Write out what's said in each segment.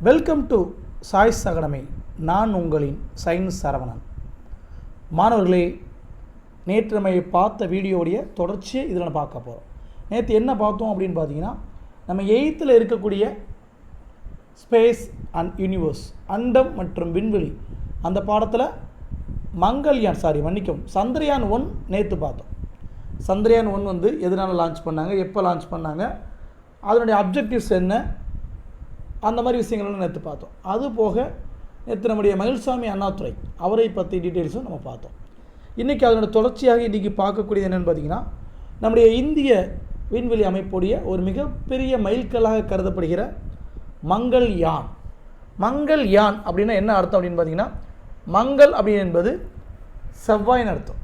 Welcome to choice academy நான் உங்களின் science Saravanan மாணவர்களே நேற்று நம்ம பார்த்த வீடியோடைய தொடர்ச்சியை இதில் நம்ம பார்க்க போகிறோம் நேற்று என்ன பார்த்தோம் அப்படின்னு பார்த்தீங்கன்னா நம்ம எயித்தில் இருக்கக்கூடிய ஸ்பேஸ் அண்ட் யூனிவர்ஸ் அண்டம் மற்றும் விண்வெளி அந்த பாடத்தில் மங்கள்யான் சாரி மன்னிக்கவும் சந்திரயான் ஒன் நேற்று பார்த்தோம். சந்திரயான் ஒன் வந்து எதனால் லான்ச் பண்ணாங்க எப்போ லான்ச் பண்ணாங்க அதனுடைய அப்ஜெக்டிவ்ஸ் என்ன அந்த மாதிரி விஷயங்கள்லாம் நேற்று பார்த்தோம். அது போக நேற்று நம்முடைய மகிழ்சாமி அண்ணாதுரை அவரை பற்றி டீட்டெயில்ஸும் நம்ம பார்த்தோம். இன்றைக்கி அதனோட தொடர்ச்சியாக இன்றைக்கி பார்க்கக்கூடியது என்னென்னு பார்த்தீங்கன்னா நம்முடைய இந்திய விண்வெளி அமைப்புடைய ஒரு மிகப்பெரிய மைல்கல்லாக கருதப்படுகிற மங்கள் யான். மங்கள் யான் அப்படின்னா என்ன அர்த்தம் அப்படின்னு பார்த்தீங்கன்னா மங்கள் அப்படின்னு என்பது செவ்வாயின் அர்த்தம்.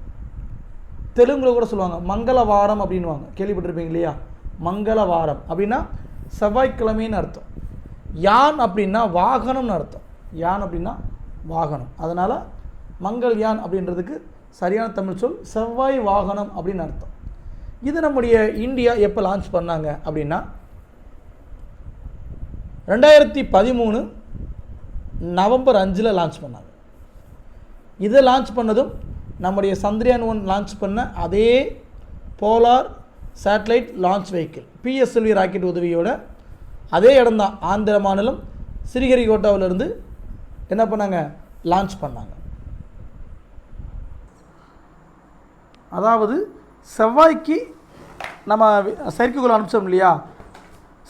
தெலுங்குல கூட சொல்லுவாங்க மங்களவாரம் அப்படின்வாங்க கேள்விப்பட்டிருப்பீங்க இல்லையா? மங்களவாரம் அப்படின்னா செவ்வாய்க்கிழமைன்னு அர்த்தம். யான் அப்படின்னா வாகனம்னு அர்த்தம். யான் அப்படின்னா வாகனம். அதனால் மங்கள் யான் அப்படின்றதுக்கு சரியான தமிழ் சொல் செவ்வாய் வாகனம் அப்படின்னு அர்த்தம். இது நம்முடைய இந்தியா எப்போ லான்ச் பண்ணாங்க அப்படின்னா ரெண்டாயிரத்தி பதிமூணு நவம்பர் அஞ்சில் லான்ச் பண்ணாங்க. இதை லான்ச் பண்ணதும் நம்முடைய சந்திரயான் ஒன் லான்ச் பண்ண அதே polar satellite launch vehicle PSLV rocket உதவியோட அதே இடம் தான் ஆந்திர மாநிலம் ஸ்ரீஹரிகோட்டாவிலிருந்து என்ன பண்ணாங்க? லான்ச் பண்ணாங்க. அதாவது செவ்வாய்க்கு நம்ம செயற்கைக்கோள் அனுப்பிச்சோம் இல்லையா?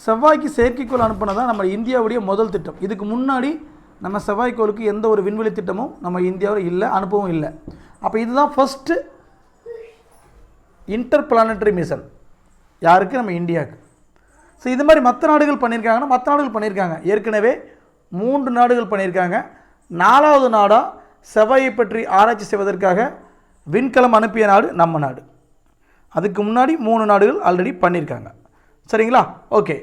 செவ்வாய்க்கு செயற்கைக்கோள் அனுப்பினது தான் நம்ம இந்தியாவுடைய முதல் திட்டம். இதுக்கு முன்னாடி நம்ம செவ்வாய்க்கோளுக்கு எந்த ஒரு விண்வெளி திட்டமும் நம்ம இந்தியாவில் இல்லை அனுப்பவும் இல்லை. அப்போ இதுதான் ஃபஸ்ட்டு இன்டர் பிளானட்டரி மிஷன் யாருக்கு? நம்ம இந்தியாவுக்கு. ஸோ இது மாதிரி மற்ற நாடுகள் பண்ணியிருக்காங்கன்னா மற்ற நாடுகள் பண்ணியிருக்காங்க ஏற்கனவே மூன்று நாடுகள் பண்ணியிருக்காங்க நாலாவது நாடாக செவ்வாயை பற்றி ஆராய்ச்சி செய்வதற்காக விண்கலம் அனுப்பிய நாடு நம்ம நாடு. அதுக்கு முன்னாடி மூணு நாடுகள் ஆல்ரெடி பண்ணியிருக்காங்க சரிங்களா? Okay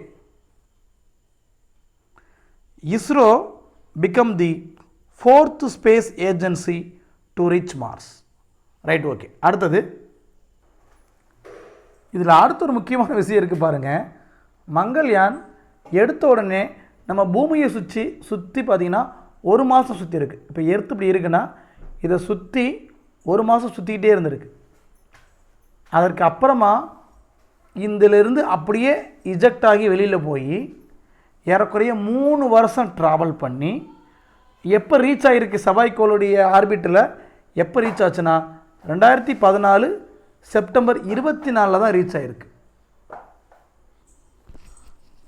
ISRO become the fourth space agency to reach Mars right okay அடுத்தது. இதில் அடுத்த ஒரு முக்கியமான விஷயம் இருக்குது பாருங்கள் மங்கள்யான் எடுத்த உடனே நம்ம பூமியை சுற்றி சுற்றி பார்த்தீங்கன்னா ஒரு மாதம் சுற்றி இருக்குது இப்போ எர்த்து இப்படி இருக்குன்னா இதை சுற்றி ஒரு மாதம் சுற்றிக்கிட்டே இருந்திருக்கு. அதற்கு அப்புறமா இதிலிருந்து அப்படியே இஜெக்ட் ஆகி வெளியில் போய் ஏறக்குறைய மூணு வருஷம் ட்ராவல் பண்ணி எப்போ ரீச் ஆகிருக்கு செவ்வாய்க்கோளுடைய ஆர்பிட்டில் எப்போ ரீச் ஆச்சுன்னா ரெண்டாயிரத்தி பதினாலு செப்டம்பர் இருபத்தி நாலில் தான் ரீச் ஆகிருக்கு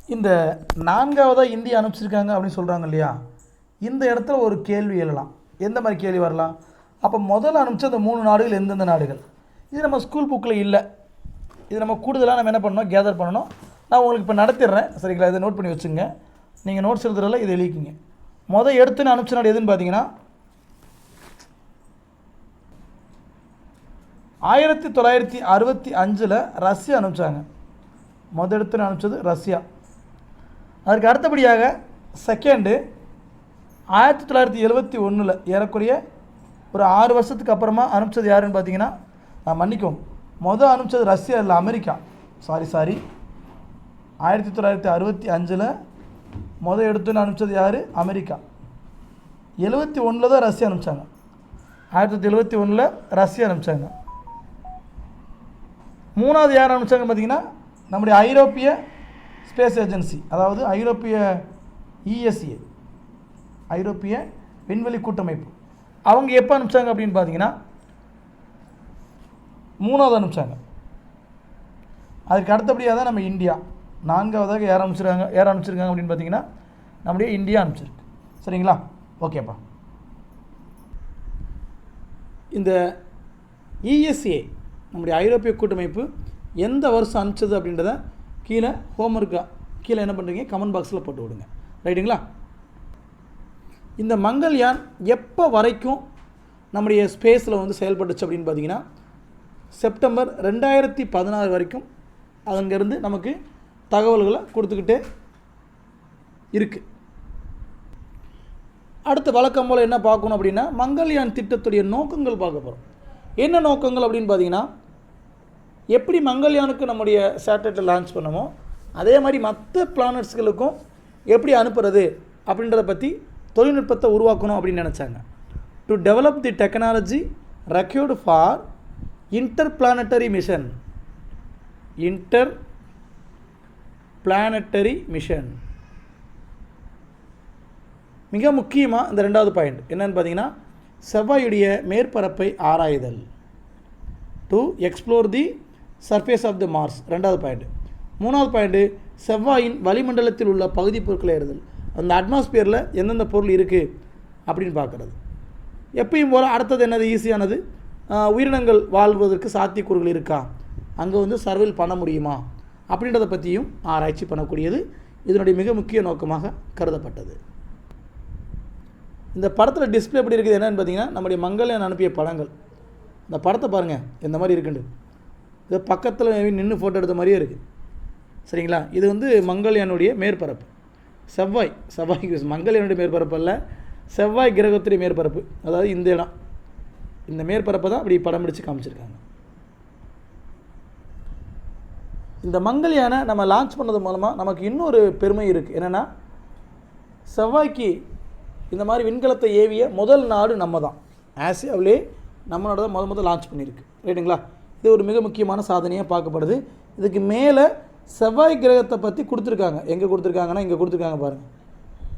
இந்த நான்காவதாக இந்தியா அனுப்பிச்சிருக்காங்க அப்படின்னு சொல்கிறாங்க இல்லையா? இந்த இடத்துல ஒரு கேள்வி எழலாம். எந்த மாதிரி கேள்வி வரலாம்? அப்போ முதல்ல அனுப்பிச்ச அந்த மூணு நாடுகள் எந்தெந்த நாடுகள்? இது நம்ம ஸ்கூல் புக்கில் இல்லை. இது நம்ம கூடுதலாக நம்ம என்ன பண்ணணும்? கேதர் பண்ணணும். நான் உங்களுக்கு இப்போ நடத்திடுறேன். சரிங்களா? இதை நோட் பண்ணி வச்சுங்க. நீங்கள் நோட்ஸ் எழுதுறதில்ல இதை எழுதிக்கிங்க மொதல் எடுத்துன்னு அனுப்பிச்ச நாடு எதுன்னு பார்த்தீங்கன்னா ஆயிரத்தி தொள்ளாயிரத்தி அறுபத்தி அஞ்சில் ரஷ்யா அனுப்பிச்சாங்க. மொதல் எடுத்துன்னு அனுப்பிச்சது ரஷ்யா. அதற்கு அடுத்தபடியாக செகண்டு ஆயிரத்தி தொள்ளாயிரத்தி எழுபத்தி ஒன்றில் ஏறக்குறைய ஒரு ஆறு வருஷத்துக்கு அப்புறமா அனுப்பிச்சது யாருன்னு பார்த்தீங்கன்னா நான் மன்னிக்கும் மொதல் அனுப்பிச்சது ரஷ்யா இல்லை அமெரிக்கா. சாரி சாரி ஆயிரத்தி தொள்ளாயிரத்தி அறுபத்தி அஞ்சில் மொதல் எடுத்துன்னு அனுப்பிச்சது யார்? அமெரிக்கா. எழுபத்தி ஒன்றில் தான் ரஷ்யா அனுப்பிச்சாங்க. ஆயிரத்தி தொள்ளாயிரத்தி எழுபத்தி ஒன்றில் ரஷ்யா அனுப்பிச்சாங்க. மூணாவது யார் அனுப்பிச்சாங்க பார்த்தீங்கன்னா நம்முடைய ஐரோப்பிய ஸ்பேஸ் ஏஜென்சி அதாவது ஐரோப்பிய இஎஸ்ஏ ஐரோப்பிய விண்வெளி கூட்டமைப்பு. அவங்க எப்போ அனுப்பிச்சாங்க அப்படின்னு பார்த்தீங்கன்னா மூணாவது அனுப்பிச்சாங்க. அதுக்கு அடுத்தபடியாக தான் நம்ம இந்தியா. நான்காவதாக யார் அனுப்பிச்சிருக்காங்க யார் அனுப்பிச்சிருக்காங்க அப்படின்னு பார்த்தீங்கன்னா நம்முடைய இந்தியா அனுப்பிச்சிருக்கு. சரிங்களா? ஓகேப்பா இந்த இஎஸ்ஏ நம்முடைய ஐரோப்பிய கூட்டமைப்பு எந்த வருஷம் அனுப்பிச்சது அப்படின்றத கீழே ஹோம் ஒர்க்காக கீழே என்ன பண்ணுறீங்க கமெண்ட் பாக்ஸில் போட்டு விடுங்க. ரைட்டுங்களா இந்த மங்கள்யான் எப்போ வரைக்கும் நம்முடைய ஸ்பேஸில் வந்து செயல்பட்டுச்சு அப்படின்னு பார்த்தீங்கன்னா செப்டம்பர் ரெண்டாயிரத்தி பதினாறு வரைக்கும் அங்கேருந்து நமக்கு தகவல்களை கொடுத்துக்கிட்டே இருக்குது அடுத்து வழக்கம் போல் என்ன பார்க்கணும் அப்படின்னா மங்கள்யான் திட்டத்துடைய நோக்கங்கள் பார்க்க போகிறோம் என்ன நோக்கங்கள் அப்படின்னு பார்த்தீங்கன்னா எப்படி மங்கள்யானுக்கு நம்முடைய சேட்டலைட்டை லான்ச் பண்ணமோ அதே மாதிரி மற்ற பிளானட்ஸ்களுக்கும் எப்படி அனுப்புறது அப்படின்றத பற்றி தொழில்நுட்பத்தை உருவாக்கணும் அப்படின்னு நினச்சாங்க. To develop the technology required for interplanetary mission interplanetary mission மிக முக்கியமாக இந்த ரெண்டாவது பாயிண்ட் என்னன்னு பார்த்தீங்கன்னா செவ்வாயுடைய மேற்பரப்பை ஆராய்தல். To explore the surface of the Mars ரெண்டாவது பாயிண்ட் மூணாவது பாயிண்ட்டு செவ்வாயின் வளிமண்டலத்தில் உள்ள பகுதி பொருட்களை ஏறுதல் அந்த அட்மாஸ்பியரில் எந்தெந்த பொருள் இருக்குது அப்படின்னு பார்க்குறது. எப்பயும் போல் அடுத்தது என்னது? ஈஸியானது உயிரினங்கள் வாழ்வதற்கு சாத்தியக்கூறுகள் இருக்கா? அங்கே வந்து சர்வைல் பண்ண முடியுமா? அப்படின்றத பற்றியும் ஆராய்ச்சி பண்ணக்கூடியது இதனுடைய மிக முக்கிய நோக்கமாக கருதப்பட்டது. இந்த படத்தில் டிஸ்பிளே எப்படி இருக்குது? என்னன்னு பார்த்தீங்கன்னா நம்முடைய மங்கள்யான் அனுப்பிய படங்கள். இந்த படத்தை பாருங்கள் எந்த மாதிரி இருக்குன்னு இது பக்கத்தில் நின்று ஃபோட்டோ எடுத்த மாதிரியே இருக்குது சரிங்களா? இது வந்து மங்கள்யானுடைய மேற்பரப்பு. செவ்வாய் செவ்வாய்க்கு மங்கள்யானுடைய மேற்பரப்பு அல்ல செவ்வாய் கிரகத்துடைய மேற்பரப்பு. அதாவது இந்த இடம். இந்த மேற்பரப்பை தான் அப்படி படம் பிடிச்சு காமிச்சிருக்காங்க. இந்த மங்கள்யானை நம்ம லான்ச் பண்ணது மூலமாக நமக்கு இன்னொரு பெருமை இருக்குது என்னென்னா செவ்வாய்க்கு இந்த மாதிரி விண்கலத்தை ஏவிய முதல் நாடு நம்ம தான் ஆசியாவிலே நம்மளோட தான் முத முதல் லான்ச் பண்ணியிருக்கு. ரைட்டுங்களா இது ஒரு மிக முக்கியமான சாதனையாக பார்க்கப்படுது. இதுக்கு மேலே செவ்வாய் கிரகத்தை பற்றி கொடுத்துருக்காங்க. எங்கே கொடுத்துருக்காங்கன்னா இங்கே கொடுத்துருக்காங்க பாருங்கள்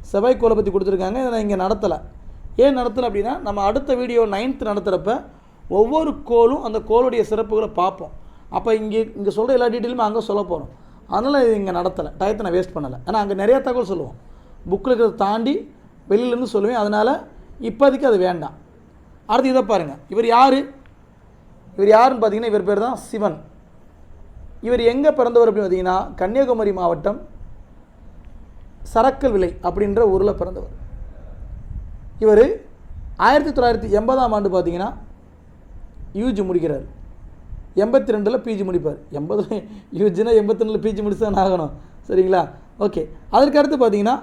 செவ்வாய் கோளை பற்றி கொடுத்துருக்காங்க. இதை நான் இங்கே நடத்தலை. ஏன் நடத்தலை அப்படின்னா நம்ம அடுத்த வீடியோ நைன்த்து நடத்துகிறப்ப ஒவ்வொரு கோளும் அந்த கோளுடைய சிறப்புகளை பார்ப்போம். அப்போ இங்கே இங்கே சொல்கிற எல்லா டீட்டெயிலுமே அங்கே சொல்ல போகிறோம் அதனால் இது இங்கே நடத்தலை. டயத்தை நான் வேஸ்ட் பண்ணலை. ஏன்னா அங்கே நிறையா தகவல் சொல்லுவோம். புக்கில் இருக்கிறத தாண்டி வெளியிலேருந்து சொல்லுவேன். அதனால் இப்போதைக்கு அது வேண்டாம். அடுத்து இதை பாருங்கள் இவர் யார்? இவர் யாருன்னு பார்த்தீங்கன்னா இவர் பேர் தான் சிவன். இவர் எங்கே பிறந்தவர் அப்படின்னு பார்த்தீங்கன்னா கன்னியாகுமரி மாவட்டம் சரக்கல் விலை அப்படின்ற ஊரில் பிறந்தவர். இவர் ஆயிரத்தி தொள்ளாயிரத்தி எண்பதாம் ஆண்டு பார்த்தீங்கன்னா யூஜி முடிக்கிறார். எண்பத்தி ரெண்டில் பிஜி முடிப்பார். எண்பது யூஜினா எண்பத்தி ரெண்டில் பிஜி முடிச்சு தான் ஆகணும். சரிங்களா? ஓகே அதற்கு அடுத்து பார்த்தீங்கன்னா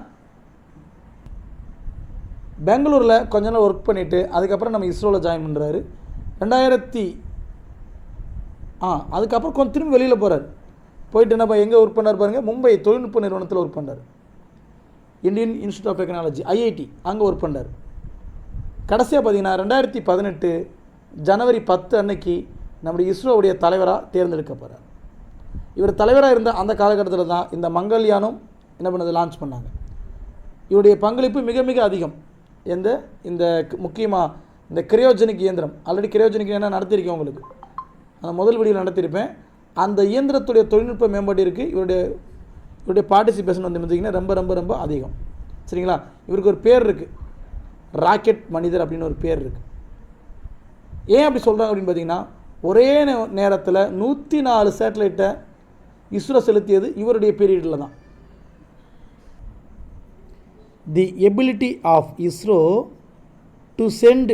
பெங்களூரில் கொஞ்ச நாள் ஒர்க் பண்ணிவிட்டு அதுக்கப்புறம் நம்ம இஸ்ரோவில் ஜாயின் பண்ணுறாரு ரெண்டாயிரத்தி ஆ அதுக்கப்புறம் கொஞ்சம் திரும்பி வெளியில் போகிறார் போயிட்டு என்ன எங்கே ஒர்க் பண்ணார் பாருங்கள் மும்பை தொழில்நுட்ப நிறுவனத்தில் ஒர்க் பண்ணார். Indian Institute of Technology IIT அங்கே ஒர்க் பண்ணார். கடைசியாக பார்த்தீங்கன்னா ரெண்டாயிரத்தி பதினெட்டு ஜனவரி பத்து அன்னைக்கு நம்முடைய இஸ்ரோவுடைய தலைவராக தேர்ந்தெடுக்கப்படுறார் இவர் தலைவராக இருந்த அந்த காலகட்டத்தில் தான் இந்த மங்கள்யானும் என்ன பண்ணது லான்ச் பண்ணாங்க. இவருடைய பங்களிப்பு மிக மிக அதிகம். எந்த? இந்த முக்கியமாக இந்த கிரையோஜெனிக் இயந்திரம். ஆல்ரெடி கிரையோஜெனிக் என்ன நடத்தியிருக்கேன் உங்களுக்கு. அந்த முதல் வீடியோ நடத்தியிருப்பேன். அந்த இயந்திரத்துடைய தொழில்நுட்ப மேம்பாட்டிற்கு இருக்குது இவருடைய இவருடைய பார்ட்டிசிபேஷன் வந்து பார்த்திங்கன்னா ரொம்ப ரொம்ப ரொம்ப அதிகம். சரிங்களா? இவருக்கு ஒரு பேர் இருக்குது ராக்கெட் மனிதர் அப்படின்னு ஒரு பேர் இருக்குது ஏன் அப்படி சொல்கிறாங்க அப்படின்னு பார்த்தீங்கன்னா ஒரே நேரத்தில் நூற்றி நாலு சேட்டலைட்டை இஸ்ரோ செலுத்தியது இவருடைய பீரியடில் தான். The ability of ISRO to send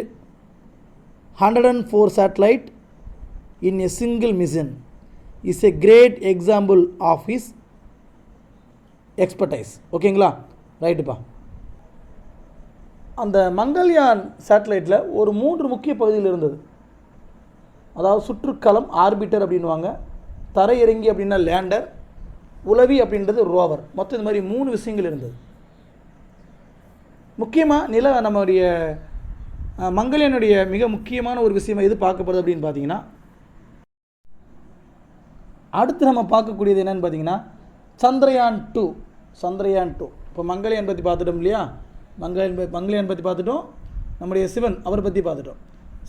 hundred and four satellite in a single mission is a great example of his expertise ஓகேங்களா ரைட்டுப்பா அந்த மங்கள்யான் சேட்டலைட்டில் ஒரு மூன்று முக்கிய பகுதியில் இருந்தது. அதாவது சுற்றுக்களம் ஆர்பிட்டர் அப்படின்வாங்க தரையிறங்கி அப்படின்னா லேண்டர் உளவி அப்படின்றது ரோவர். மொத்தம் இந்த மாதிரி மூணு விஷயங்கள் இருந்தது. முக்கியமாக நில நம்முடைய அஹ், மங்கள்யானுடைய மிக முக்கியமான ஒரு விஷயம் எது பார்க்கப்படுது அப்படின்னு பார்த்தீங்கன்னா அடுத்து நம்ம பார்க்கக்கூடியது என்னன்னு பார்த்தீங்கன்னா சந்திரயான் டூ சந்திரயான் டூ இப்போ மங்களையான் பற்றி பார்த்துட்டோம் இல்லையா? மங்கள்யான் ப- பற்றி பார்த்துட்டோம். நம்முடைய சிவன் அவரை பற்றி பார்த்துட்டோம்.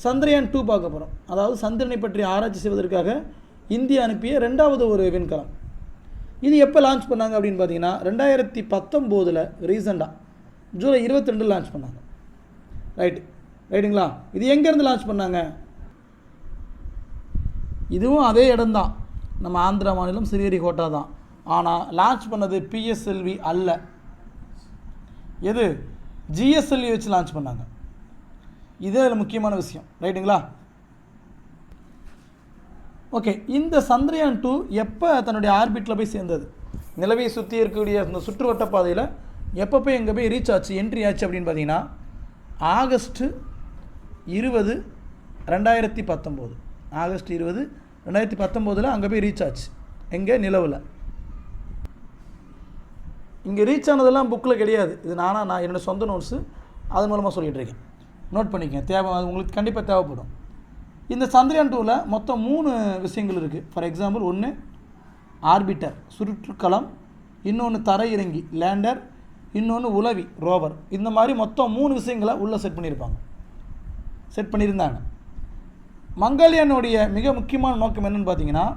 சந்திரயான் டூ பார்க்க போகிறோம் அதாவது சந்திரனை பற்றி ஆராய்ச்சி செய்வதற்காக இந்தியா அனுப்பிய ரெண்டாவது ஒரு விண்கலம். இது எப்போ லான்ச் பண்ணாங்க அப்படின்னு பார்த்தீங்கன்னா ரெண்டாயிரத்தி பத்தொம்போதில் ரீசெண்டாக ஜூலை இருபத்தி ரெண்டு லான்ச் பண்ணாங்க. ரைட்டு ரைட்டுங்களா இது எங்கேருந்து லான்ச் பண்ணாங்க? இதுவும் அதே இடம்தான். நம்ம ஆந்திரா மாநிலம் ஸ்ரீஹரிகோட்டா தான். ஆனால் லான்ச் பண்ணது பிஎஸ்எல்வி அல்ல. எது? ஜிஎஸ்எல்வி வச்சு லான்ச் பண்ணாங்க. இதே அதில் முக்கியமான விஷயம். ரைட்டுங்களா? ஓகே இந்த சந்திரயான் டூ எப்போ தன்னுடைய ஆர்பிட்டில் போய் சேர்ந்தது? நிலவை சுற்றி இருக்கக்கூடிய அந்த சுற்றுவட்ட பாதையில் எப்போ போய் எங்கே போய் ரீச் ஆச்சு என்ட்ரி ஆச்சு அப்படின்னு பார்த்தீங்கன்னா ஆகஸ்ட்டு இருபது ரெண்டாயிரத்தி பத்தொம்போது. ஆகஸ்ட் இருபது ரெண்டாயிரத்தி பத்தொம்போதில் அங்கே போய் ரீச் ஆச்சு. எங்கே? நிலவில். இங்கே ரீச் ஆனதெல்லாம் புக்கில் கிடையாது. இது நானாக நான் என்னோடய சொந்த நோட்ஸு அது மூலமாக சொல்லிகிட்டு இருக்கேன். நோட் பண்ணிக்கங்க. தேவை அது உங்களுக்கு கண்டிப்பாக தேவைப்படும். இந்த சந்திரயான் டூவில் மொத்தம் மூணு விஷயங்கள் இருக்குது ஃபார் எக்ஸாம்பிள் ஒன்று ஆர்பிட்டர் சுற்றுக்களம் இன்னொன்று தரையிறங்கி லேண்டர் இன்னொன்று உளவி ரோவர். இந்த மாதிரி மொத்தம் மூணு விஷயங்களை உள்ளே செட் பண்ணியிருப்பாங்க. செட் பண்ணியிருந்தாங்க. மங்கள்யானுடைய மிக முக்கியமான நோக்கம் என்னன்னு பார்த்தீங்கன்னா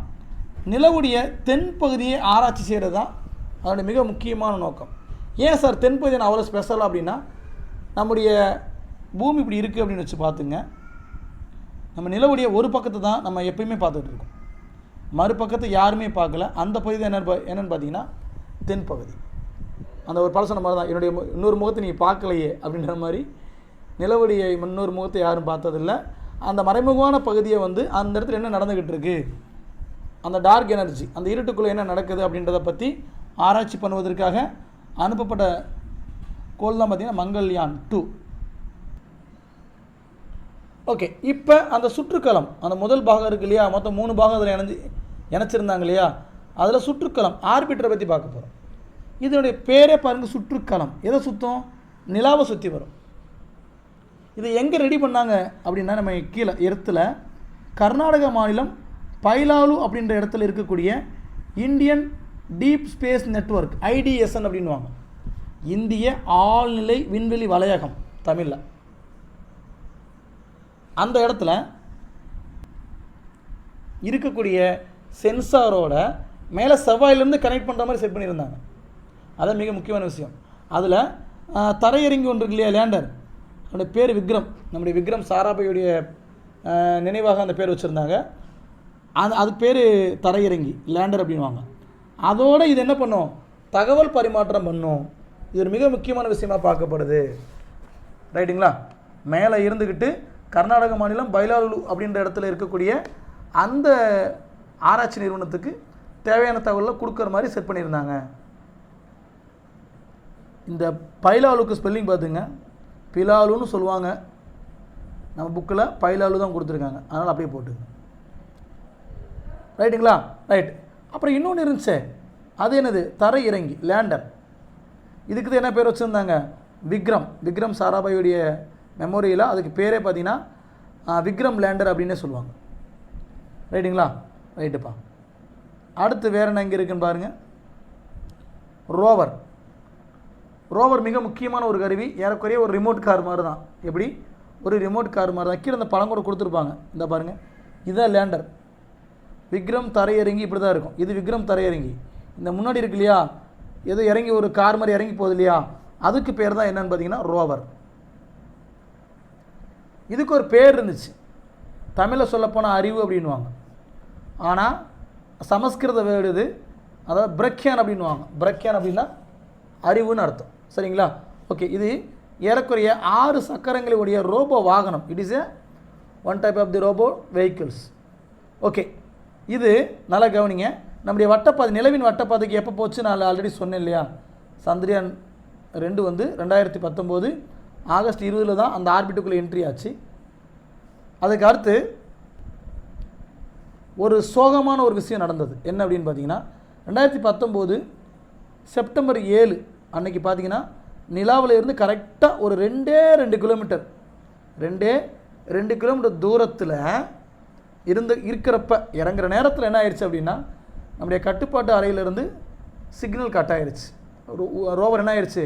நிலவுடைய தென்பகுதியை ஆராய்ச்சி செய்கிறது தான் அதனுடைய மிக முக்கியமான நோக்கம். ஏன் சார் தென்பகுதி நான் அவ்வளோ ஸ்பெஷல் அப்படின்னா நம்முடைய பூமி இப்படி இருக்குது அப்படின்னு வச்சு பார்த்துங்க. நம்ம நிலவுடைய ஒரு பக்கத்தை தான் நம்ம எப்பயுமே பார்த்துட்டு இருக்கோம். மறுபக்கத்தை யாருமே பார்க்கல. அந்த பகுதி என்ன என்னென்னு பார்த்தீங்கன்னா தென்பகுதி அந்த ஒரு பழம் சொன்ன மாதிரி தான். என்னுடைய மு- இன்னொரு முகத்தை நீங்கள் பார்க்கலையே அப்படின்ற மாதிரி நிலவுடைய இன்னொரு முகத்தை யாரும் பார்த்ததில்ல. அந்த மறைமுகமான பகுதியை வந்து அந்த இடத்துல என்ன நடந்துக்கிட்டு இருக்கு அந்த டார்க் எனர்ஜி அந்த இருட்டுக்குள்ளே என்ன நடக்குது அப்படின்றத பற்றி ஆராய்ச்சி பண்ணுவதற்காக அனுப்பப்பட்ட கோல் தான் பார்த்தீங்கன்னா மங்கள்யான் டூ ஓகே இப்போ அந்த சுற்றுக்களம் அந்த முதல் பாகம் இருக்கு இல்லையா? மொத்தம் மூணு பாகம் அதில் இணைஞ்சி இணைச்சிருந்தாங்க இல்லையா? அதில் சுற்றுக்களம் ஆர்பிட்டரை பற்றி பார்க்க போகிறோம் இதனுடைய பேரே பாருங்கள் சுற்றுக்களம் எதை சுற்றும் நிலாவை சுற்றி வரும். இதை எங்கே ரெடி பண்ணாங்க அப்படின்னா நம்ம கீழே எர்த்தில் கர்நாடக மாநிலம் பைலாலு அப்படின்ற இடத்துல இருக்கக்கூடிய Indian deep space network IDSN அப்படின்வாங்க இந்திய ஆழ்நிலை விண்வெளி வலையகம் தமிழில். அந்த இடத்துல இருக்கக்கூடிய சென்சாரோட மேலே செவ்வாயிலேருந்து கனெக்ட் பண்ணுற மாதிரி செட் பண்ணியிருந்தாங்க. அதான் மிக முக்கியமான விஷயம். அதில் தரையிறங்கி ஒன்று இருக்கு இல்லையா லேண்டர்? அவனுடைய பேர் விக்ரம் நம்முடைய விக்ரம் சாராபாயுடைய நினைவாக அந்த பேர் வச்சுருந்தாங்க. அது அது பேர் தரையிறங்கி லேண்டர் அப்படின்வாங்க அதோடு இது என்ன பண்ணும்? தகவல் பரிமாற்றம் பண்ணும். இது ஒரு மிக முக்கியமான விஷயமா பார்க்கப்படுது. ரைட்டுங்களா? மேலே இருந்துக்கிட்டு கர்நாடக மாநிலம் பைலாலு அப்படின்ற இடத்துல இருக்கக்கூடிய அந்த ஆராய்ச்சி நிறுவனத்துக்கு தேவையான தகவலை கொடுக்குற மாதிரி செட் பண்ணியிருந்தாங்க. இந்த பைலாலுக்கு ஸ்பெல்லிங் பார்த்துங்க. பிலாலுன்னு சொல்லுவாங்க. நம்ம புக்கில் பைலாலு தான் கொடுத்துருக்காங்க. அதனால் அப்படியே போட்டுங்க. ரைட்டுங்களா ரைட் அப்புறம் இன்னொன்று இருந்துச்சே. அது என்னது? தரை இறங்கி லேண்டர். இதுக்கு தான் என்ன பேர் வச்சுருந்தாங்க? விக்ரம். விக்ரம் சாராபாயுடைய மெமோரியில் அதுக்கு பேரே பார்த்தீங்கன்னா விக்ரம் லேண்டர் அப்படின்னே சொல்லுவாங்க. ரைட்டுங்களா ரைட்டுப்பா அடுத்து வேறு என்ன எங்கே இருக்குன்னு பாருங்கள் ரோவர் ரோவர் மிக முக்கியமான ஒரு கருவி. ஏறக்குறைய ஒரு ரிமோட் கார் மாதிரி தான் எப்படி? ஒரு ரிமோட் கார் மாதிரி தான் கீழே இந்த பழம் கூட கொடுத்துருப்பாங்க. இந்த பாருங்கள் இதுதான் லேண்டர் விக்ரம் தரையிறங்கி இப்படி தான் இருக்கும். இது விக்ரம் தரையிறங்கி. இந்த முன்னாடி இருக்கு இல்லையா? ஏதோ இறங்கி ஒரு கார் மாதிரி இறங்கி போகுது இல்லையா? அதுக்கு பேர் தான் என்னன்னு பார்த்தீங்கன்னா ரோவர் இதுக்கு ஒரு பேர் இருந்துச்சு. தமிழில் சொல்லப்போனால் அறிவு அப்படின்வாங்க ஆனால் சமஸ்கிருத வேர்டு இது. அதாவது பிரக்யான் அப்படின்வாங்க பிரக்யான் அப்படின்னா அறிவுன்னு அர்த்தம். சரிங்களா? ஓகே இது ஏறக்குறைய ஆறு சக்கரங்களுடைய ரோபோ வாகனம். It is a one type of the robot vehicles okay இது நல்லா கவனிங்க. நம்முடைய வட்டப்பாதை நிலவின் வட்டப்பாதைக்கு எப்போ போச்சு? நான் ஆல்ரெடி சொன்னேன் இல்லையா? சந்திரயான் ரெண்டு வந்து ரெண்டாயிரத்தி பத்தொம்போது ஆகஸ்ட் இருபதில் தான் அந்த ஆர்பிட்டுக்குள்ளே என்ட்ரி ஆச்சு. அதுக்கு அடுத்து ஒரு சோகமான ஒரு விஷயம் நடந்தது. என்ன அப்படின்னு பார்த்தீங்கன்னா ரெண்டாயிரத்தி பத்தொம்போது செப்டம்பர் ஏழு அன்னைக்கு பார்த்தீங்கன்னா நிலாவில் இருந்து கரெக்டாக ஒரு ரெண்டே ரெண்டு கிலோமீட்டர் ரெண்டே ரெண்டு கிலோமீட்டர் தூரத்தில் இருந்து இருக்கிறப்ப இறங்குற நேரத்தில் என்ன ஆயிடுச்சு அப்படின்னா நம்முடைய கட்டுப்பாட்டு அறையிலிருந்து சிக்னல் கட் ஆயிடுச்சு ஒரு ரோவர் என்ன ஆயிடுச்சு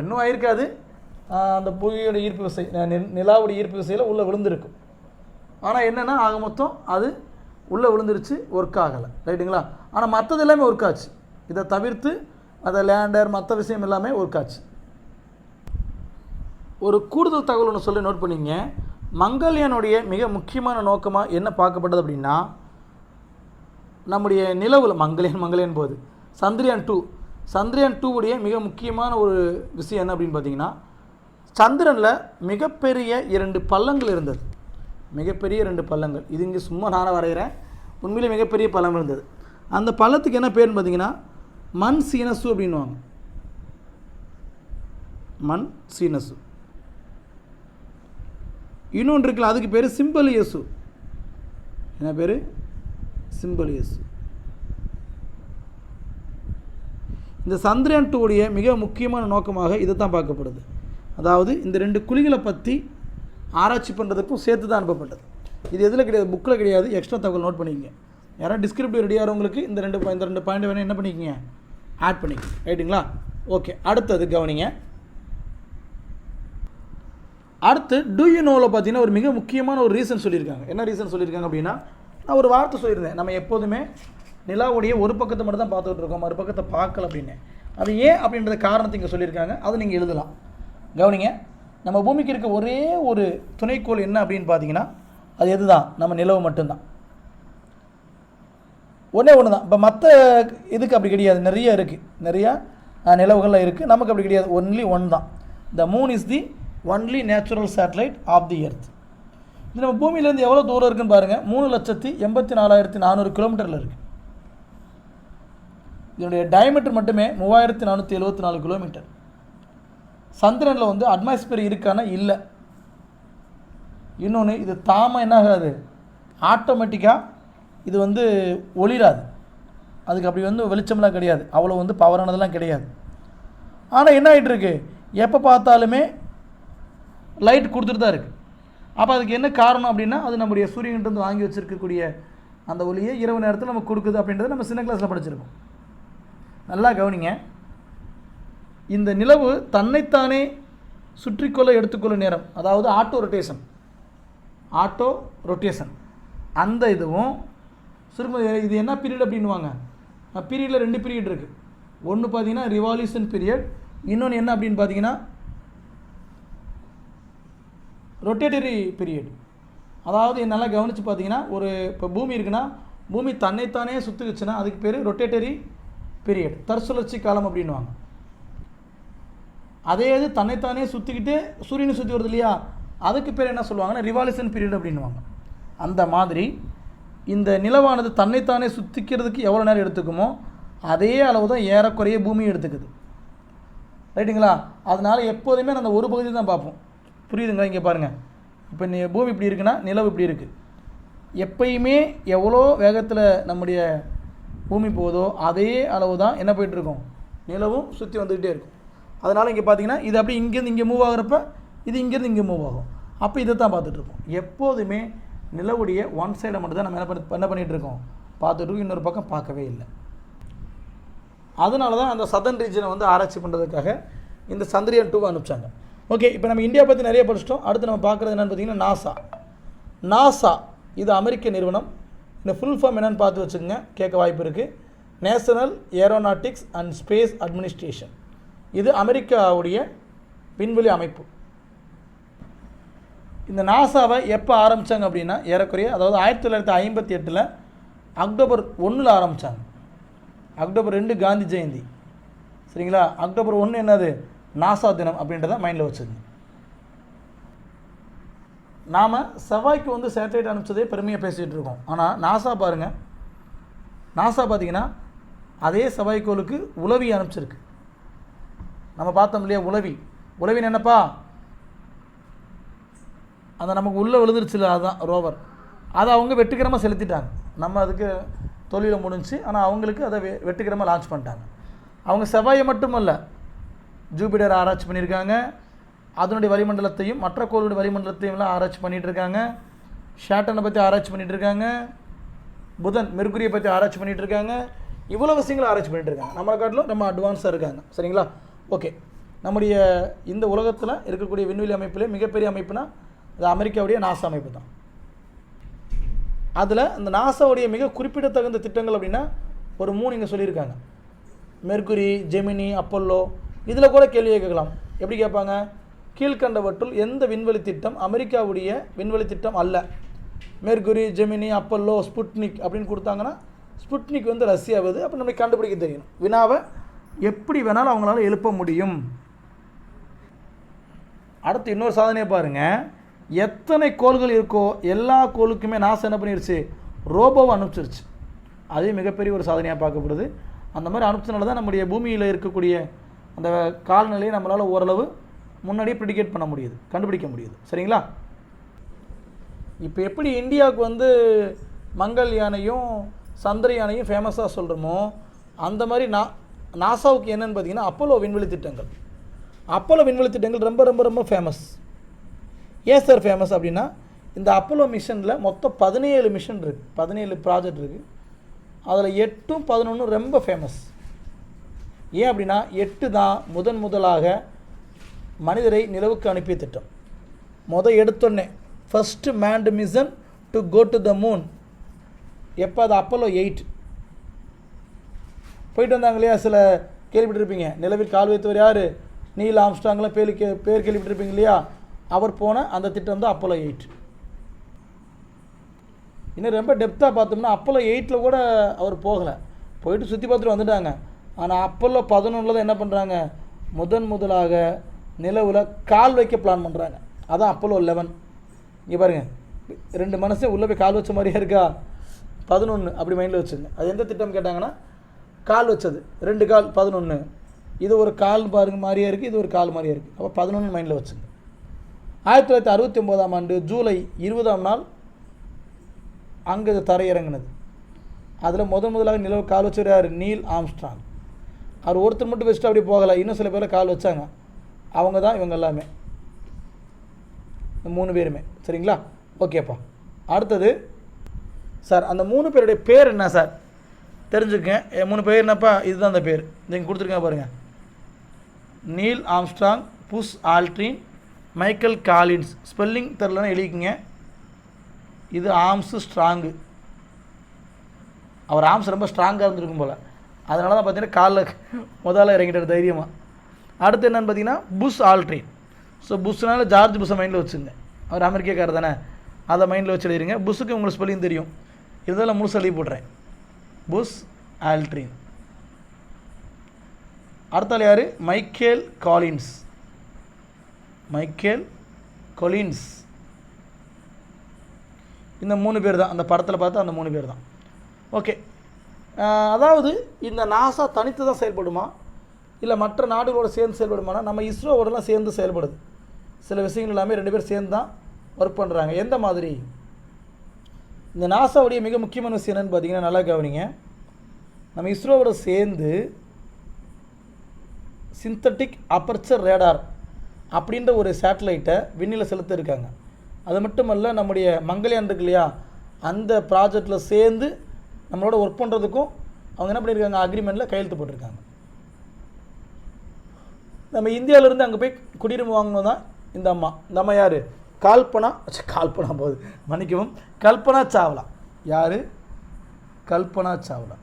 இன்னும் ஆயிருக்காது. அந்த புவியோட ஈர்ப்பு விசை நிலாவுடைய ஈர்ப்பு விசையில் உள்ளே விழுந்திருக்கும். ஆனால் என்னென்னா ஆக மொத்தம் அது உள்ளே விழுந்துருச்சு ஒர்க் ஆகலை. ரைட்டுங்களா? ஆனால் மற்றது எல்லாமே ஒர்க் ஆச்சு. இதை தவிர்த்து அந்த லேண்டர் மற்ற விஷயம் எல்லாமே ஒர்க் ஆச்சு ஒரு கூடுதல் தகவல் ஒன்று சொல்லி நோட் பண்ணிங்க. மங்கள்யானுடைய மிக முக்கியமான நோக்கமாக என்ன பார்க்கப்பட்டது அப்படின்னா நம்முடைய நிலவில் மங்கள்யான் மங்கள்யான் போகுது சந்திரயான் டூ சந்திரயான் டூவுடைய மிக முக்கியமான ஒரு விஷயம் என்ன அப்படின்னு பார்த்தீங்கன்னா சந்திரனில் மிகப்பெரிய இரண்டு பள்ளங்கள் இருந்தது. மிகப்பெரிய ரெண்டு பள்ளங்கள். இது இங்கே சும்மா நானாக வரைகிறேன். உண்மையிலே மிகப்பெரிய பள்ளம் இருந்தது. அந்த பள்ளத்துக்கு என்ன பேர்னு பார்த்தீங்கன்னா மண் சீனசு அப்படின்னுவாங்க. மண் சீனசு. இன்னொன்று இருக்குல்ல அதுக்கு பேர் சிம்பிள் இயேசு. என்ன பேர்? சிம்பிள் இயேசு. இந்த சந்திரயான் டூடைய மிக முக்கியமான நோக்கமாக இதை தான் பார்க்கப்படுது. அதாவது இந்த ரெண்டு குழிகளை பற்றி ஆராய்ச்சி பண்ணுறதுக்கும் சேர்த்து தான் அனுப்பப்பட்டது. இது எதில் கிடையாது புக்கில் கிடையாது. எக்ஸ்ட்ரா தகவல் நோட் பண்ணிக்கங்க. யாராவது டிஸ்கிரிப்டிவ் ரெடியாகிறவங்களுக்கு இந்த ரெண்டு இந்த ரெண்டு பாயிண்ட் வேணால் என்ன பண்ணிக்கோங்க? ஆட் பண்ணிக்கங்க ரைட்டுங்களா ஓகே அடுத்தது கவனிங்க. அடுத்து டூ யூ நோவில் பார்த்தீங்கன்னா ஒரு மிக முக்கியமான ஒரு ரீசன் சொல்லியிருக்காங்க. என்ன ரீசன் சொல்லியிருக்காங்க அப்படின்னா நான் ஒரு வார்த்தை சொல்லியிருந்தேன். நம்ம எப்போதுமே நிலாவுடைய ஒரு பக்கத்தை மட்டும் தான் பார்த்துக்கிட்டு இருக்கோம். மறுபக்கத்தை பார்க்கல அப்படின்னு. அது ஏன் அப்படின்றத காரணத்தை இங்கே சொல்லியிருக்காங்க. அதை நீங்கள் எழுதலாம். கவனிங்க. நம்ம பூமிக்கு இருக்க ஒரே ஒரு துணைக்கோள் என்ன அப்படின்னு பார்த்தீங்கன்னா அது எது தான் நம்ம நிலவு மட்டும்தான். ஒன்றே ஒன்று தான் இப்போ மற்ற இதுக்கு அப்படி கிடையாது. நிறைய இருக்குது நிறையா நிலவுகள்லாம் இருக்குது நமக்கு அப்படி கிடையாது. ஒன்லி ஒன் தான் the moon is the only natural satellite of the earth இது நம்ம பூமியிலேருந்து எவ்வளோ தூரம் இருக்குன்னு பாருங்கள் மூணு லட்சத்தி எண்பத்தி நாலாயிரத்தி நானூறு கிலோமீட்டரில் இருக்குது இதனுடைய டயமீட்டர் மட்டுமே மூவாயிரத்தி நானூற்றி எழுபத்தி நாலு கிலோமீட்டர் சந்திரனில் வந்து அட்மாஸ்பியர் இருக்கானா? இல்லை. இன்னொன்று இது தாம என்ன ஆகாது ஆட்டோமேட்டிக்காக இது வந்து ஒளிராது. அதுக்கு அப்படி வந்து வெளிச்சம்லாம் கிடையாது. அவ்வளோ வந்து பவரானதெல்லாம் கிடையாது. ஆனால் என்ன ஆகிட்டுருக்கு எப்போ பார்த்தாலுமே லைட் கொடுத்துட்டு தான் இருக்குது அப்போ அதுக்கு என்ன காரணம் அப்படின்னா அது நம்முடைய சூரியன்கிட்ட வாங்கி வச்சிருக்கக்கூடிய அந்த ஒளியை இரவு நேரத்தில் நமக்கு கொடுக்குது அப்படின்றத நம்ம சின்ன கிளாஸில் படிச்சிருக்கோம். நல்லா கவனிங்க. இந்த நிலவு தன்னைத்தானே சுற்றிக்கொள்ள எடுத்துக்கொள்ளும் நேரம். அதாவது ஆட்டோ ரொட்டேஷன் ஆட்டோ ரொட்டேஷன் அந்த இதுவும் சுருங்க இது என்ன பீரியட் அப்படின்னுவாங்க? பீரியடில் ரெண்டு பீரியட் இருக்குது ஒன்று பார்த்தீங்கன்னா ரிவால்யூஷன் பீரியட் இன்னொன்று என்ன அப்படின்னு பார்த்தீங்கன்னா ரொட்டேட்டரி பீரியட் அதாவது நல்லா கவனித்து பார்த்தீங்கன்னா ஒரு இப்போ பூமி இருக்குன்னா பூமி தன்னைத்தானே சுற்றுக்குச்சுன்னா அதுக்கு பேர் ரொட்டேட்டரி பீரியட் தற்சுழற்சி காலம் அப்படின்வாங்க அதே இது தன்னைத்தானே சுற்றிக்கிட்டு சூரியனை சுற்றி வருது இல்லையா? அதுக்கு பேர் என்ன சொல்லுவாங்கன்னா ரிவால்யூஷன் பீரியட் அப்படின்வாங்க அந்த மாதிரி இந்த நிலவானது தன்னைத்தானே சுற்றிக்கிறதுக்கு எவ்வளோ நேரம் எடுத்துக்குமோ அதே அளவு தான் ஏறக்குறைய பூமி எடுத்துக்குது. ரைட்டுங்களா? அதனால எப்போதுமே அந்த ஒரு பகுதி தான் பார்ப்போம். புரியுதுங்களா? இங்கே பாருங்கள் இப்போ நீ பூமி இப்படி இருக்குன்னா நிலவு இப்படி இருக்குது எப்பயுமே எவ்வளோ வேகத்தில் நம்முடைய பூமி போதோ அதே அளவு தான் என்ன போயிட்டுருக்கும் நிலவும் சுற்றி வந்துக்கிட்டே இருக்கும். அதனால் இங்கே பார்த்தீங்கன்னா இது அப்படியே இங்கேருந்து இங்கே மூவ் ஆகுறப்ப இது இங்கேருந்து இங்கே மூவ் ஆகும். அப்போ இதை தான் பார்த்துட்ருப்போம் எப்போதுமே நிலவுடைய ஒன் சைடை மட்டும் தான் நம்ம என்ன பண்ணி என்ன பண்ணிகிட்டு இருக்கோம்? பார்த்துட்டு இன்னொரு பக்கம் பார்க்கவே இல்லை. அதனால தான் அந்த சதன் ரீஜனை வந்து ஆராய்ச்சி பண்ணுறதுக்காக இந்த சந்திரயான் டூவை அனுப்பிச்சாங்க. ஓகே இப்போ நம்ம இந்தியா பற்றி நிறைய படிச்சிட்டோம். அடுத்து நம்ம பார்க்குறது என்னென்னு பார்த்தீங்கன்னா நாசா நாசா இது அமெரிக்க நிறுவனம். இந்த ஃபுல் ஃபார்ம் என்னென்னு பார்த்து வச்சுக்கோங்க. கேட்க வாய்ப்பு இருக்குது national aeronautics and space administration இது அமெரிக்காவுடைய விண்வெளி அமைப்பு. இந்த நாசாவை எப்போ ஆரம்பித்தாங்க அப்படின்னா ஏறக்குறைய அதாவது ஆயிரத்தி தொள்ளாயிரத்தி ஐம்பத்தி எட்டில் அக்டோபர் ஒன்றில் ஆரம்பித்தாங்க அக்டோபர் ரெண்டு காந்தி ஜெயந்தி. சரிங்களா? அக்டோபர் ஒன்று என்னது? நாசா தினம் அப்படின்றத மைண்டில் வச்சுருங்க. நாம் செவ்வாய்க்கு வந்து சேட்டலைட் அனுப்பிச்சதே பெருமையாக பேசிகிட்டு இருக்கோம். ஆனால் நாசா பாருங்கள் நாசா பார்த்தீங்கன்னா அதே செவ்வாய்க்கோளுக்கு உளவி அனுப்பிச்சிருக்கு. நம்ம பார்த்தோம் இல்லையா உளவி. உளவின்னு என்னப்பா? அந்த நமக்கு உள்ளே விழுந்துருச்சுல அதுதான் ரோவர் அதை அவங்க வெற்றிகரமாக செலுத்திட்டாங்க. நம்ம அதுக்கு தொழிலை முடிஞ்சு ஆனால் அவங்களுக்கு அதை வெ வெற்றிகரமாக லான்ச் பண்ணிட்டாங்க. அவங்க செவ்வாயை மட்டுமல்ல ஜூபிடர் ஆராய்ச்சி பண்ணியிருக்காங்க. அதனுடைய வளிமண்டலத்தையும் மற்ற கோளுடைய வளிமண்டலத்தையும்லாம் ஆராய்ச்சி பண்ணிகிட்டு இருக்காங்க ஷேட்டனை பற்றி ஆராய்ச்சி பண்ணிகிட்டு இருக்காங்க புதன் மெர்குரியை பற்றி ஆராய்ச்சி பண்ணிகிட்டு இருக்காங்க இவ்வளோ விஷயங்களை ஆராய்ச்சி பண்ணிகிட்டு இருக்காங்க நம்மளை காட்டிலும் நம்ம அட்வான்ஸாக இருக்காங்க. சரிங்களா? ஓகே நம்முடைய இந்த உலகத்தில் இருக்கக்கூடிய விண்வெளி அமைப்பில் மிகப்பெரிய அமைப்புனா அது அமெரிக்காவுடைய நாசா அமைப்பு தான். அதில் இந்த நாசாவுடைய மிக குறிப்பிடத்தகுந்த திட்டங்கள் அப்படின்னா ஒரு மூணு இங்கே சொல்லியிருக்காங்க. மெர்குரி ஜெமினி அப்பல்லோ இதில் கூட கேள்வியை கேட்கலாம். எப்படி கேட்பாங்க? கீழ்கண்டவற்றுள் எந்த விண்வெளி திட்டம் அமெரிக்காவுடைய விண்வெளி திட்டம் அல்ல. மெர்குரி ஜெமினி அப்பல்லோ ஸ்புட்னிக் அப்படின்னு கொடுத்தாங்கன்னா ஸ்புட்னிக் வந்து ரஷ்யாவது அப்போ நம்மளுக்கு கண்டுபிடிக்க தெரியணும் வினாவை எப்படி வேணாலும் அவங்களால எழுப்ப முடியும். அடுத்து இன்னொரு சாதனையை பாருங்கள் எத்தனை கோள்கள் இருக்கோ எல்லா கோளுக்குமே நாசா என்ன பண்ணிருச்சு? ரோபோவை அனுப்பிச்சிருச்சு. அதே மிகப்பெரிய ஒரு சாதனையாக பார்க்கப்படுது. அந்த மாதிரி அனுப்பிச்சனால தான் நம்முடைய பூமியில் இருக்கக்கூடிய அந்த காலநிலையை நம்மளால் ஓரளவு முன்னாடியே ப்ரிடிகேட் பண்ண முடியுது கண்டுபிடிக்க முடியுது. சரிங்களா? இப்போ எப்படி இந்தியாவுக்கு வந்து மங்கள் யானையும் சந்திர யானையும் ஃபேமஸாக சொல்கிறோமோ அந்த மாதிரி நா நாசாவுக்கு என்னென்னு பார்த்தீங்கன்னா அப்போலோ விண்வெளி திட்டங்கள். அப்போலோ விண்வெளி திட்டங்கள் ரொம்ப ரொம்ப ரொம்ப ஃபேமஸ் ஏன் சார் ஃபேமஸ் அப்படின்னா இந்த அப்போலோ மிஷனில் மொத்தம் பதினேழு மிஷன் இருக்குது பதினேழு ப்ராஜெக்ட் இருக்குது அதில் எட்டும் பதினொன்றும் ரொம்ப ஃபேமஸ் ஏன் அப்படின்னா எட்டு தான் முதன் முதலாக மனிதரை நிலவுக்கு அனுப்பிய திட்டம். முத எடுத்தோடனே first manned mission to go to the moon எப்போ? அது அப்போலோ எயிட் போயிட்டு வந்தாங்க இல்லையா? சில கேள்விப்பட்டிருப்பீங்க. நிலவில் கால் வைத்தவர் யார்? நீல் ஆம்ஸ்டாங்லாம் பேர் கே பேர் கேள்விப்பட்டிருப்பீங்க இல்லையா? அவர் போன அந்த திட்டம் தான் அப்போலோ எயிட். இன்னும் ரொம்ப டெப்த்தாக பார்த்தோம்னா அப்போலோ எயிட்டில் கூட அவர் போகலை. போயிட்டு சுற்றி பார்த்துட்டு வந்துட்டாங்க. ஆனால் அப்போலோ பதினொன்றில் தான் என்ன பண்ணுறாங்க முதன் முதலாக நிலவில் கால் வைக்க பிளான் பண்ணுறாங்க அதான் அப்போலோ லெவன் இங்கே பாருங்கள் ரெண்டு மனசே உள்ளே போய் கால் வச்ச மாதிரியே இருக்கா? பதினொன்று அப்படி மைண்டில் வச்சுங்க அது எந்த திட்டம் கேட்டாங்கன்னா கால் வச்சது. ரெண்டு கால் பதினொன்று இது ஒரு கால் பாருங்க மாதிரியே இருக்குது இது ஒரு கால் மாதிரியே இருக்குது அப்போ பதினொன்று மைண்டில் வச்சுங்க. ஆயிரத்தி தொள்ளாயிரத்தி அறுபத்தி ஒம்போதாம் ஆண்டு ஜூலை இருபதாம் நாள் அங்கே இது தரையிறங்கினது அதில் முதன் முதலாக நிலவு கால் வச்சுருக்கார் நீல் ஆம்ஸ்ட்ராங். அவர் ஒருத்தர் மட்டும் வச்சுட்டு அப்படி போகலை. இன்னும் சில பேர் கால் வச்சாங்க. அவங்க தான் இவங்க எல்லாமே. இந்த மூணு பேருமே. சரிங்களா? ஓகேப்பா அடுத்தது சார் அந்த மூணு பேருடைய பேர் என்ன சார் தெரிஞ்சுக்கங்க. என் மூணு பேர் என்னப்பா? இதுதான் அந்த பேர். நீங்கள் கொடுத்துருக்கேன் பாருங்கள் Neil Armstrong Buzz Aldrin Michael Collins spelling தெரிலன்னு எழுதிக்கிங்க. இது ஆர்ம்ஸு ஸ்ட்ராங்கு அவர் ஆம்ஸ் ரொம்ப ஸ்ட்ராங்காக இருந்திருக்கும் போல். அதனால தான் பார்த்தீங்கன்னா காலில் முதல்ல இறங்கிட்டார் தைரியமாக அடுத்து என்னென்னு பார்த்தீங்கன்னா புஷ் ஆல்ட்ரின் ஸோ புஷ்னால ஜார்ஜ் புஷ்ஷை மைண்டில் வச்சுங்க அவர் அமெரிக்காக்காரர் தானே. அதை மைண்டில் வச்சு எழுதிருங்க. புஷ்ஷுக்கு உங்களுக்கு ஸ்பெல்லிங் தெரியும். இதெல்லாம் முழுசு எழுதி போடுறேன் புஷ் ஆல்ட்ரின் அடுத்தால் யார்? மைக்கேல் காலின்ஸ் மைக்கேல் கொலின்ஸ் இந்த மூணு பேர் தான். அந்த படத்தில் பார்த்தா அந்த மூணு பேர் தான். ஓகே அதாவது இந்த நாசா தனித்து தான் செயல்படுமா? இல்லை மற்ற நாடுகளோட சேர்ந்து செயல்படுமானா? நம்ம இஸ்ரோவோடலாம் சேர்ந்து செயல்படுது. சில விஷயங்கள் எல்லாமே ரெண்டு பேர் சேர்ந்து தான் ஒர்க் பண்ணுறாங்க எந்த மாதிரி? இந்த நாசாவுடைய மிக முக்கியமான விஷயம் என்னென்னு பார்த்தீங்கன்னா நல்லா கவனிங்க. நம்ம இஸ்ரோவோட சேர்ந்து சிந்தட்டிக் அப்பர்ச்சர் ரேடார் அப்படின்ற ஒரு சேட்டலைட்டை விண்ணில் செலுத்த இருக்காங்க அது மட்டுமல்ல நம்முடைய மங்கள்யான் இருக்கு இல்லையா அந்த ப்ராஜெக்டில் சேர்ந்து நம்மளோட ஒர்க் பண்ணுறதுக்கும் அவங்க என்ன பண்ணியிருக்காங்க அக்ரிமெண்ட்டில் கையெழுத்து போட்டிருக்காங்க. நம்ம இந்தியாவிலேருந்து அங்கே போய் குடியுரிமை வாங்கணும் தான் இந்த அம்மா. இந்த அம்மா யார்? கால்பனா கல்பனா கால்பனா போகுது மன்னிக்கவும். கல்பனா சாவ்லா. யார்? கல்பனா சாவ்லா.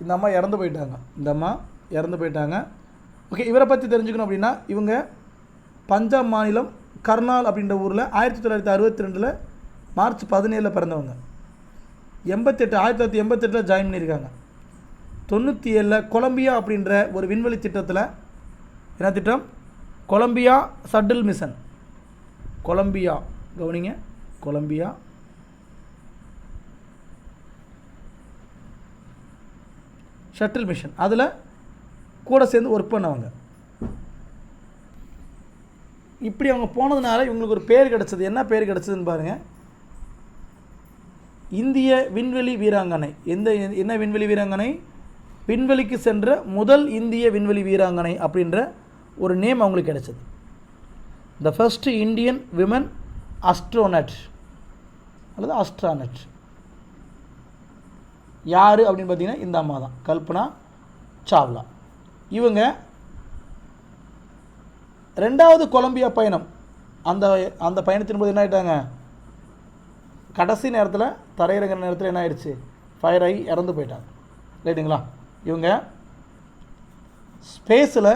இந்த அம்மா இறந்து போயிட்டாங்க. இந்த அம்மா இறந்து போயிட்டாங்க. ஓகே இவரை பற்றி தெரிஞ்சுக்கணும் அப்படின்னா இவங்க பஞ்சாப் மாநிலம் கர்னால் அப்படின்ற ஊரில் ஆயிரத்தி தொள்ளாயிரத்தி அறுபத்தி ரெண்டில் மார்ச் பதினேழில் பிறந்தவங்க. எண்பத்தெட்டு ஆயிரத்தி தொள்ளாயிரத்தி எண்பத்தெட்டில் ஜாயின் பண்ணியிருக்காங்க. தொண்ணூற்றி ஏழில் கொலம்பியா அப்படின்ற ஒரு விண்வெளி திட்டத்தில் என்ன திட்டம்? Columbia shuttle mission. கொலம்பியா கவனிங்க. கொலம்பியா ஷட்டில் மிஷின் அதில் கூட சேர்ந்து ஒர்க் பண்ணவங்க. இப்படி அவங்க போனதுனால இவங்களுக்கு ஒரு பேர் கிடச்சது. என்ன பேர் கிடச்சதுன்னு பாருங்கள் இந்திய விண்வெளி வீராங்கனை. எந்த என்ன விண்வெளி வீராங்கனை? விண்வெளிக்கு சென்ற முதல் இந்திய விண்வெளி வீராங்கனை அப்படின்ற ஒரு நேம் அவங்களுக்கு கிடைச்சது. The first Indian women astronaut அல்லது அஸ்ட்ரானட் யார் அப்படின்னு பார்த்தீங்கன்னா இந்த அம்மா தான். கல்பனா சாவ்லா. இவங்க ரெண்டாவது கொலம்பியா பயணம். அந்த அந்த பயணத்தின் போது என்ன ஆகிட்டாங்க கடைசி நேரத்தில் தரையிறங்குற நேரத்தில் என்ன ஆயிடுச்சு? ஃபயர் ஆகி இறந்து போயிட்டாங்க. ரைட்டுங்களா இவங்க ஸ்பேஸில்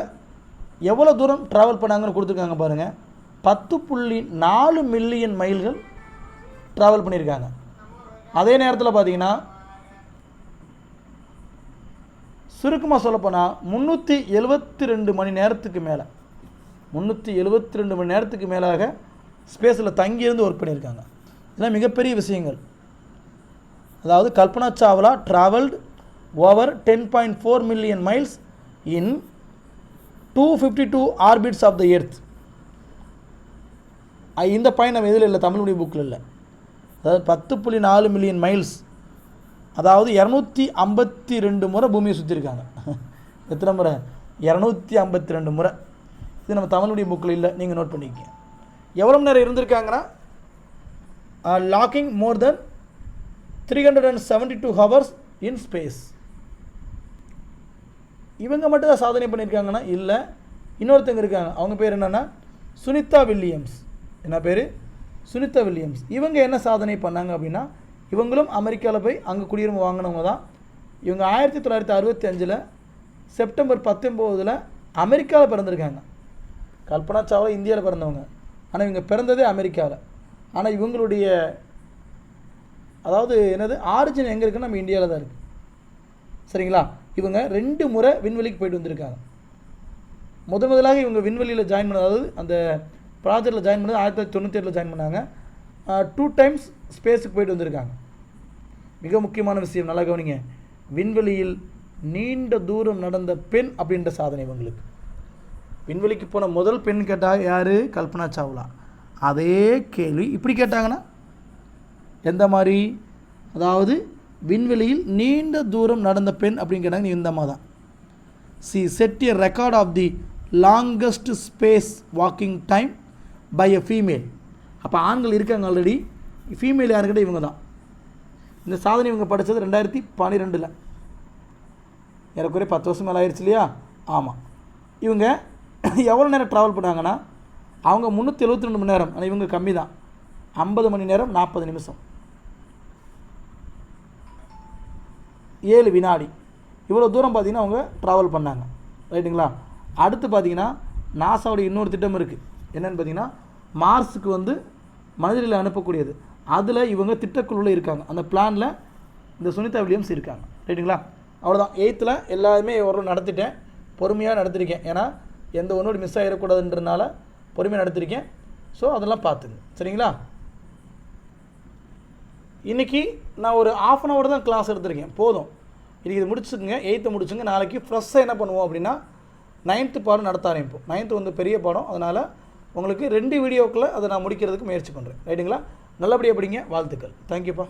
எவ்வளோ தூரம் ட்ராவல் பண்ணாங்கன்னு கொடுத்துருக்காங்க பாருங்கள் பத்து புள்ளி நாலு மில்லியன் மைல்கள் ட்ராவல் பண்ணியிருக்காங்க. அதே நேரத்தில் பார்த்தீங்கன்னா சுருக்கமாக சொல்லப்போனால் முந்நூற்றி எழுபத்தி ரெண்டு மணி நேரத்துக்கு மேலே. முந்நூற்றி எழுபத்தி ரெண்டு மணி நேரத்துக்கு மேலாக ஸ்பேஸில் தங்கியிருந்து ஒர்க் பண்ணியிருக்காங்க. இதெல்லாம் மிகப்பெரிய விஷயங்கள். அதாவது Kalpana Chawla travelled over ten point four million miles in two fifty two orbits of the earth இந்த பயணம் எதில் இல்லை? தமிழ்மொழி புக்கில் இல்லை. அதாவது பத்து புள்ளி நாலு மில்லியன் மைல்ஸ் அதாவது இரநூத்தி ஐம்பத்தி ரெண்டு முறை பூமியை சுற்றிருக்காங்க எத்தனை முறை? இரநூத்தி ஐம்பத்தி ரெண்டு முறை. இது நம்ம தமிழுடைய புக்கில் இல்லை. நீங்கள் நோட் பண்ணிக்கங்க. எவ்வளோ நேரம் இருந்திருக்காங்கன்னா? Logging more than three hundred and seventy two hours in space இவங்க மட்டும் தான் சாதனை பண்ணியிருக்காங்கன்னா? இல்லை. இன்னொருத்தங்க இருக்காங்க. அவங்க பேர் என்னென்னா? சுனிதா வில்லியம்ஸ். என்ன பேர்? சுனிதா வில்லியம்ஸ். இவங்க என்ன சாதனை பண்ணாங்க அப்படின்னா இவங்களும் அமெரிக்காவில் போய் அங்கே குடியுரிமை வாங்கினவங்க தான். இவங்க ஆயிரத்தி தொள்ளாயிரத்தி அறுபத்தி அஞ்சில் செப்டம்பர் பத்தொம்போதில் அமெரிக்காவில் பிறந்திருக்காங்க. கல்பனா சாவ்லா இந்தியாவில் பிறந்தவங்க. ஆனால் இவங்க பிறந்ததே அமெரிக்காவில் ஆனால் இவங்களுடைய அதாவது என்னது ஆரிஜின் எங்கே இருக்குன்னு நம்ம இந்தியாவில் தான் இருக்குது சரிங்களா? இவங்க ரெண்டு முறை விண்வெளிக்கு போயிட்டு வந்திருக்காங்க. முத முதலாக இவங்க விண்வெளியில் ஜாயின் பண்ண அதாவது அந்த ப்ராஜெக்டில் ஜாயின் பண்ணது ஆயிரத்தி தொள்ளாயிரத்தி தொண்ணூற்றி எட்டில் ஜாயின் பண்ணாங்க. டூ டைம்ஸ் ஸ்பேஸுக்கு போயிட்டு வந்திருக்காங்க. மிக முக்கியமான விஷயம் நல்லா கவனிங்க. விண்வெளியில் நீண்ட தூரம் நடந்த பெண் அப்படின்ற சாதனை இவங்களுக்கு. விண்வெளிக்கு போன முதல் பெண் கேட்டால் யார்? கல்பனா சாவ்லா. அதே கேள்வி இப்படி கேட்டாங்கன்னா எந்த மாதிரி? அதாவது விண்வெளியில் நீண்ட தூரம் நடந்த பெண் அப்படின்னு கேட்டாங்க இந்த அம்மா தான். She set a record of the longest space walking time by a female அப்போ ஆண்கள் இருக்காங்க ஆல்ரெடி ஃபீமேல் யாருக்கிட்ட இவங்க தான். இந்த சாதனை இவங்க படித்தது ரெண்டாயிரத்தி பன்னிரெண்டில் ஏறக்குறைய பத்து வருஷம் மேலே ஆயிடுச்சு இல்லையா? ஆமாம் இவங்க எவ்வளோ நேரம் ட்ராவல் பண்ணாங்கன்னா அவங்க முந்நூற்றி எழுபத்தி ரெண்டு மணி நேரம். ஆனால் இவங்க கம்மி தான் ஐம்பது மணி நேரம் நாற்பது நிமிஷம். ஏழு வினாடி. இவ்வளோ தூரம் பார்த்தீங்கன்னா அவங்க ட்ராவல் பண்ணாங்க. ரைட்டுங்களா? அடுத்து பார்த்தீங்கன்னா நாசாவுடைய இன்னொரு திட்டம் இருக்குது என்னென்னு பார்த்தீங்கன்னா மார்ஸுக்கு வந்து மனிதர்களை அனுப்பக்கூடியது. அதில் இவங்க திட்டக்குழுவில் இருக்காங்க. அந்த பிளானில் இந்த சுனிதா வில்லியம்ஸ் இருக்காங்க. ரைட்டுங்களா? அவ்வளோதான் எயித்தில் எல்லாருமே ஒரு நடத்திட்டேன். பொறுமையாக நடத்திருக்கேன். ஏன்னா எந்த ஒன்றோடு மிஸ் ஆகிடக்கூடாதுன்றதுனால பொறுமையாக நடத்திருக்கேன். ஸோ அதெல்லாம் பார்த்துங்க. சரிங்களா? இன்றைக்கி நான் ஒரு ஆஃப் அன் ஹவர் தான் கிளாஸ் எடுத்திருக்கேன். போதும். இன்றைக்கி இது முடிச்சுங்க எயித்தை முடிச்சுங்க. நாளைக்கு ஃப்ரெஷ்ஷாக என்ன பண்ணுவோம் அப்படின்னா நைன்த்து பாடம் நடத்த ஆரம்பிப்போம். நைன்த்து வந்து பெரிய பாடம். அதனால் உங்களுக்கு ரெண்டு வீடியோக்களை அதை நான் முடிக்கிறதுக்கு முயற்சி பண்ணுறேன் ரைட்டுங்களா? நல்லபடியாக படிங்க. வாழ்த்துக்கள். தேங்க்யூப்பா